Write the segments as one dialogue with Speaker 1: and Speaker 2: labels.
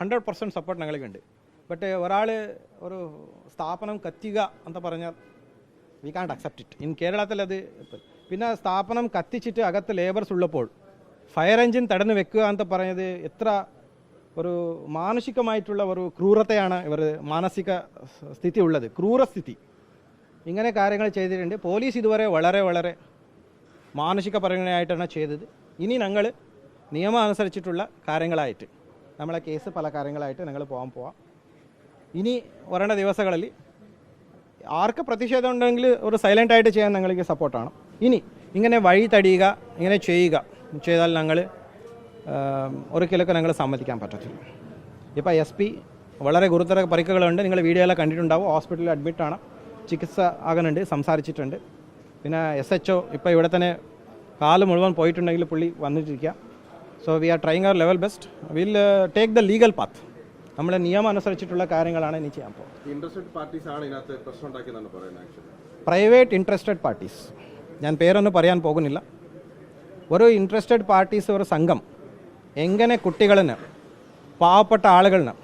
Speaker 1: Hundred percent support ഞങ്ങൾക്കുണ്ട് but ഒരാൾ ഒരു സ്ഥാപനം കത്തിക എന്ന് പറഞ്ഞാൽ വി കാണ്ട് അക്സെപ്റ്റ് ഇറ്റ് ഇൻ കേരളത്തിൽ അത് പിന്നെ സ്ഥാപനം കത്തിച്ചിട്ട് അകത്ത് ലേബർസ് ഉള്ളപ്പോൾ ഫയർ എഞ്ചിൻ തടഞ്ഞു വെക്കുക എന്ന് പറഞ്ഞത് എത്ര ഒരു മാനസികമായിട്ടുള്ള ഒരു ക്രൂരതയാണ് ഇവർ മാനസിക സ്ഥിതി ഉള്ളത്. ക്രൂരസ്ഥിതി ഇങ്ങനെ കാര്യങ്ങൾ ചെയ്തിട്ടുണ്ട്. പോലീസ് ഇതുവരെ വളരെ വളരെ മാനസിക പരിഗണനയായിട്ടാണ് ചെയ്തത്. ഇനി ഞങ്ങൾ നിയമം അനുസരിച്ചിട്ടുള്ള കാര്യങ്ങളായിട്ട്. നമ്മളെ കേസ് പല കാര്യങ്ങളായിട്ട് ഞങ്ങൾ പോകാൻ പോവാം. ഇനി വരേണ്ട ദിവസങ്ങളിൽ ആർക്ക് പ്രതിഷേധം ഉണ്ടെങ്കിൽ ഒരു സൈലന്റ് ആയിട്ട് ചെയ്യാൻ ഞങ്ങൾക്ക് സപ്പോർട്ടാണ് ഇനി ഇങ്ങനെ വഴി തടിയുക ഇങ്ങനെ ചെയ്യുക ചെയ്താൽ ഞങ്ങൾ ഒരിക്കലൊക്കെ ഞങ്ങൾ സമ്മതിക്കാൻ പറ്റത്തില്ല. ഇപ്പോൾ എസ് പി വളരെ ഗുരുതര പരിക്കുകളുണ്ട്. നിങ്ങൾ വീഡിയോയിലെ കണ്ടിട്ടുണ്ടാവും. ഹോസ്പിറ്റലിൽ അഡ്മിറ്റാണ് ചികിത്സ ആകുന്നുണ്ട് സംസാരിച്ചിട്ടുണ്ട്. പിന്നെ എസ് എച്ച് ഒ ഇപ്പോൾ ഇവിടെ തന്നെ കാൽ മുഴുവൻ പോയിട്ടുണ്ടെങ്കിൽ പുള്ളി വന്നിട്ടിരിക്കുക. So we are trying our level best will take the legal path നമ്മളെ നിയമം അനുസരിച്ചിട്ടുള്ള കാര്യങ്ങളാണ് ഇനി ചെയ്യാൻ പോകുന്നത്. പ്രൈവറ്റ് ഇൻട്രസ്റ്റഡ് പാർട്ടീസ് ഞാൻ പേരൊന്നും പറയാൻ പോകുന്നില്ല. ഒരു ഇൻട്രസ്റ്റഡ് പാർട്ടീസ് ഒരു സംഘം എങ്ങനെ കുട്ടികളിന് പാവപ്പെട്ട ആളുകളിന്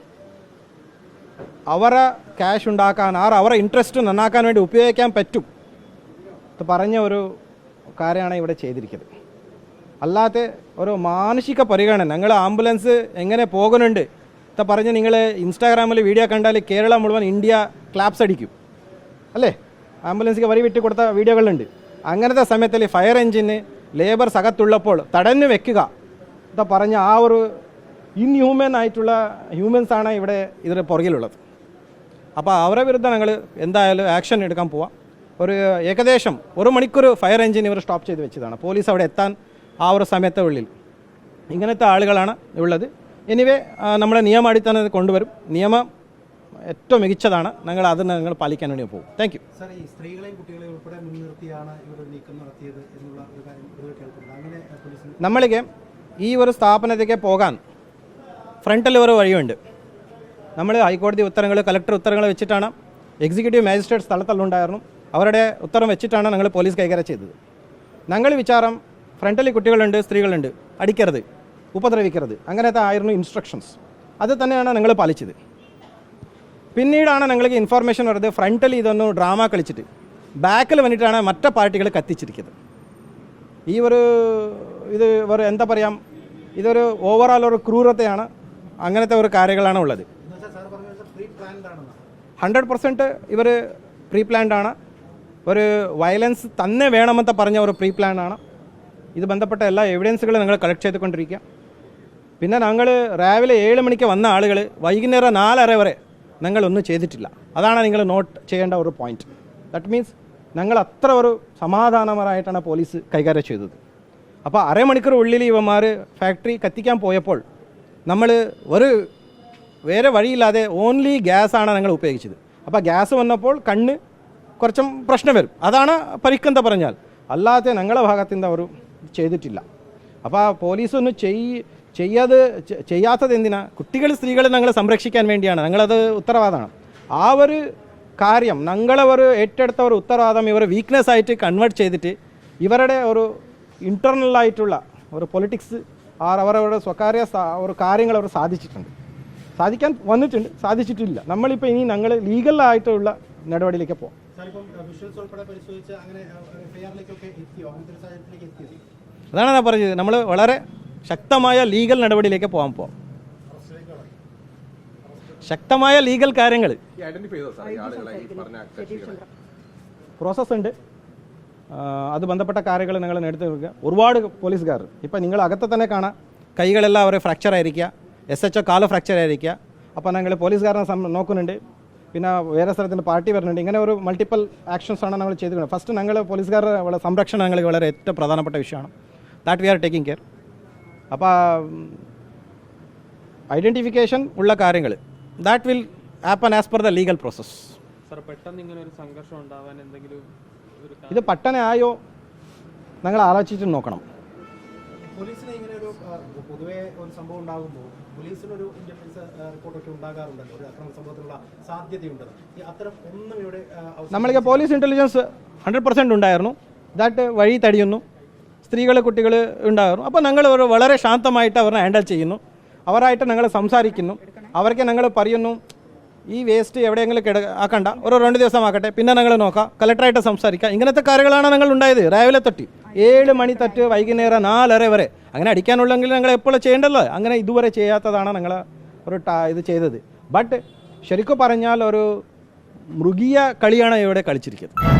Speaker 1: അവരെ ക്യാഷ് ഉണ്ടാക്കാൻ ആർ അവരെ ഇൻട്രസ്റ്റ് നന്നാക്കാൻ വേണ്ടി ഉപയോഗിക്കാൻ പറ്റും. പറഞ്ഞ ഒരു കാര്യമാണ് ഇവിടെ ചെയ്തിരിക്കുന്നത്. അല്ലാതെ ഒരു മാനസിക പരിഗണന. ഞങ്ങൾ ആംബുലൻസ് എങ്ങനെ പോകുന്നുണ്ട് ഇത്ത പറഞ്ഞ് നിങ്ങൾ ഇൻസ്റ്റാഗ്രാമിൽ വീഡിയോ കണ്ടാൽ കേരളം മുഴുവൻ ഇന്ത്യ ക്ലാപ്സ് അടിക്കും. അല്ലേ? ആംബുലൻസിക്ക് വരി വിട്ട് കൊടുത്ത വീഡിയോകളുണ്ട്. അങ്ങനത്തെ സമയത്തിൽ ഫയർ എഞ്ചിന് ലേബർ സകത്തുള്ളപ്പോൾ തടഞ്ഞു വെക്കുക. ഇത്ത പറഞ്ഞ ആ ഒരു ഇൻഹ്യൂമൻ ആയിട്ടുള്ള ഹ്യൂമൻസ് ആണ് ഇവിടെ ഇതിന് പുറകിലുള്ളത്. അപ്പോൾ അവരെ വിരുദ്ധം ഞങ്ങൾ എന്തായാലും ആക്ഷൻ എടുക്കാൻ പോവാം. ഒരു ഏകദേശം ഒരു മണിക്കൂർ ഫയർ എഞ്ചിൻ ഇവർ സ്റ്റോപ്പ് ചെയ്ത് വെച്ചതാണ്. പോലീസ് അവിടെ എത്താൻ ആ ഒരു സമയത്തെ ഉള്ളിൽ. ഇങ്ങനത്തെ ആളുകളാണ് ഉള്ളത് എനിവേ നമ്മളെ നിയമ അത് കൊണ്ടുവരും. നിയമം ഏറ്റവും മികച്ചതാണ്. ഞങ്ങൾ അത് ഞങ്ങൾ പാലിക്കാൻ വേണ്ടി പോകും. താങ്ക് യു
Speaker 2: സാർ ഈ സ്ത്രീകളെയും കുട്ടികളെയും ഉൾപ്പെടെ മുൻനിർത്തിയാണ് ഇവർ നീക്കം നടത്തിയത് എന്നുള്ള ഒരു കാര്യം അങ്ങനെ
Speaker 1: ഈ ഒരു സ്ഥാപനത്തേക്ക് പോകാൻ ഫ്രണ്ടിൽ ഒരു വഴിയുണ്ട്. നമ്മൾ ഹൈക്കോടതി ഉത്തരങ്ങൾ കലക്ടർ ഉത്തരങ്ങൾ വെച്ചിട്ടാണ് എക്സിക്യൂട്ടീവ് മാജിസ്ട്രേറ്റ് സ്ഥലത്തുണ്ടായിരുന്നു അവരുടെ ഉത്തരം വെച്ചിട്ടാണ് ഞങ്ങൾ പോലീസ് കൈകാര്യം ചെയ്തത്. ഞങ്ങൾ വിചാരം ഫ്രണ്ടിൽ കുട്ടികളുണ്ട് സ്ത്രീകളുണ്ട്. അടിക്കരുത്. ഉപദ്രവിക്കരുത്. അങ്ങനത്തെ ആയിരുന്നു ഇൻസ്ട്രക്ഷൻസ് അത് തന്നെയാണ് നിങ്ങൾ പാലിച്ചത്. പിന്നീടാണ് നിങ്ങൾക്ക് ഇൻഫർമേഷൻ വരുന്നത് ഫ്രണ്ടിൽ ഇതൊന്ന് ഡ്രാമ കളിച്ചിട്ട്. ബാക്കിൽ വന്നിട്ടാണ് മറ്റേ പാർട്ടികൾ കത്തിച്ചിരിക്കുന്നത്. ഈ ഒരു ഇത് ഒരു എന്താ പറയാം? ഇതൊരു ഓവറോൾ ഒരു ക്രൂരതയാണ് അങ്ങനത്തെ ഒരു കാര്യങ്ങളാണ് ഉള്ളത്. ഹൺഡ്രഡ് പെർസെന്റ് ഇവർ പ്രീ പ്ലാൻഡാണ് ഒരു വയലൻസ് തന്നെ വേണമെന്ന് പറഞ്ഞ ഒരു പ്രീ പ്ലാൻ ആണ്. ഇത് ബന്ധപ്പെട്ട എല്ലാ എവിഡൻസുകളും ഞങ്ങൾ കളക്ട് ചെയ്തുകൊണ്ടിരിക്കുക. പിന്നെ ഞങ്ങൾ രാവിലെ ഏഴ് മണിക്ക് വന്ന ആളുകൾ വൈകുന്നേരം നാലര വരെ ഞങ്ങളൊന്നും ചെയ്തിട്ടില്ല. അതാണ് നിങ്ങൾ നോട്ട് ചെയ്യേണ്ട ഒരു പോയിന്റ് ദാറ്റ് മീൻസ് ഞങ്ങൾ അത്ര ഒരു സമാധാനപരമായിട്ടാണ് പോലീസ് കൈകാര്യം ചെയ്തത്. അപ്പോൾ അരമണിക്കൂർ ഉള്ളിൽ ഇവന്മാർ ഫാക്ടറി കത്തിക്കാൻ പോയപ്പോൾ നമ്മൾ ഒരു വേറെ വഴിയില്ലാതെ ഓൺലി ഗ്യാസാണ് ഞങ്ങൾ ഉപയോഗിച്ചത്. അപ്പോൾ ഗ്യാസ് വന്നപ്പോൾ കണ്ണ് കുറച്ചും പ്രശ്നം വരും. അതാണ് പരിക്കെന്താ പറഞ്ഞാൽ. അല്ലാതെ ഞങ്ങളുടെ ഭാഗത്തിന്റെ ഒരു ചെയ്തിട്ടില്ല. അപ്പോൾ പോലീസ് ഒന്ന് ചെയ് ചെയ്യാതെ ചെയ്യാത്തത് എന്തിനാ? കുട്ടികൾ സ്ത്രീകളെ ഞങ്ങളെ സംരക്ഷിക്കാൻ വേണ്ടിയാണ്. ഞങ്ങളത് ഉത്തരവാദമാണ്. ആ ഒരു കാര്യം ഞങ്ങളെ ഒരു ഏറ്റെടുത്ത ഒരു ഉത്തരവാദം ഇവർ വീക്ക്നെസ് ആയിട്ട് കൺവേർട്ട് ചെയ്തിട്ട് ഇവരുടെ ഒരു ഇന്റർണലായിട്ടുള്ള ഒരു പൊളിറ്റിക്സ് അവരവരുടെ സ്വകാര്യ ഒരു കാര്യങ്ങൾ അവർ സാധിച്ചിട്ടുണ്ട്. സാധിക്കാൻ വന്നിട്ടുണ്ട് സാധിച്ചിട്ടില്ല. നമ്മളിപ്പോൾ ഇനി ഞങ്ങൾ ലീഗലായിട്ടുള്ള നടപടിയിലേക്ക് പോകാം അതാണ് ഞാൻ പറഞ്ഞത്. നമ്മൾ വളരെ ശക്തമായ ലീഗൽ നടപടിയിലേക്ക് പോകാൻ പോകാം ശക്തമായ ലീഗൽ കാര്യങ്ങൾ പ്രോസസ് ഉണ്ട്. അത് ബന്ധപ്പെട്ട കാര്യങ്ങൾ നിങ്ങൾ എടുത്ത് വെക്കുക ഒരുപാട് പോലീസുകാർ. ഇപ്പം നിങ്ങൾ അകത്ത് തന്നെ കാണാം. കൈകളെല്ലാം അവരെ ഫ്രാക്ചർ ആയിരിക്കുക. എസ് എച്ച് ഒ കാൽ ഫ്രാക്ചർ ആയിരിക്കുക. അപ്പോൾ ഞങ്ങൾ പോലീസുകാരനെ നോക്കുന്നുണ്ട്. പിന്നെ വേറെ സ്ഥലത്തിന് പാർട്ടി വരുന്നുണ്ട്. ഇങ്ങനെ ഒരു മൾട്ടിപ്പൽ ആക്ഷൻസ് ആണ് നമ്മൾ ചെയ്തിരിക്കുന്നത്. ഫസ്റ്റ് ഞങ്ങൾ പോലീസുകാരുടെ സംരക്ഷണം ഞങ്ങൾക്ക് വളരെ ഏറ്റവും പ്രധാനപ്പെട്ട വിഷയമാണ്. That we are taking care അപ്പോൾ ഐഡന്റിഫിക്കേഷൻ ഉള്ള കാര്യങ്ങൾ. That will happen as per the legal process
Speaker 3: sir പെട്ടെന്ന് ഇങ്ങനെ ഒരു സംഘർഷം ഉണ്ടാവാൻ എന്തെങ്കിലും
Speaker 1: ഇത് പട്ടണമായോ ഞങ്ങൾ ആലോചിച്ചിട്ട് നോക്കണം.
Speaker 2: പോലീസിന് ഇങ്ങനെ ഒരു പൊതുവേ ഒരു സംഭവം ഉണ്ടാകുമ്പോൾ പോലീസിനൊരു ഇന്റലിജൻസ് റിപ്പോർട്ടൊക്കെ ഉണ്ടാകാറുണ്ടല്ലോ? ഒരു അക്രമ സംഭവത്തിനുള്ള സാധ്യതയുണ്ട്. അത്തരം ഒന്നും ഇവിടെ
Speaker 1: നമ്മൾക്ക് പോലീസ് ഇന്റലിജൻസ് ഹൺഡ്രഡ് പെർസെന്റ് ഉണ്ടായിരുന്നു. ദാറ്റ് വഴി തടിയുന്നു. സ്ത്രീകൾ കുട്ടികൾ ഉണ്ടായിരുന്നു അപ്പോൾ ഞങ്ങൾ വളരെ ശാന്തമായിട്ട് അവരെ ഹാൻഡിൽ ചെയ്യുന്നു. അവരായിട്ട് ഞങ്ങൾ സംസാരിക്കുന്നു. അവർക്ക് ഞങ്ങൾ പറയുന്നു ഈ വേസ്റ്റ് എവിടെയെങ്കിലും കിട ആക്കണ്ട. ഒരു രണ്ട് ദിവസം ആക്കട്ടെ. പിന്നെ ഞങ്ങൾ നോക്കാം. കലക്ടറായിട്ട് സംസാരിക്കാം. ഇങ്ങനത്തെ കാര്യങ്ങളാണ് ഞങ്ങൾ ഉണ്ടായത്. രാവിലെ തൊട്ട്. ഏഴ് മണി തട്ട് വൈകുന്നേരം നാലര വരെ. അങ്ങനെ അടിക്കാനുള്ളെങ്കിൽ ഞങ്ങൾ എപ്പോഴും ചെയ്യേണ്ടല്ലോ. അങ്ങനെ ഇതുവരെ ചെയ്യാത്തതാണ് ഞങ്ങൾ ഒരു ഇത് ചെയ്തത്. ബട്ട് ശരിക്കും പറഞ്ഞാൽ ഒരു മൃഗീയ കളിയാണ് ഇവിടെ കളിച്ചിരിക്കുന്നത്.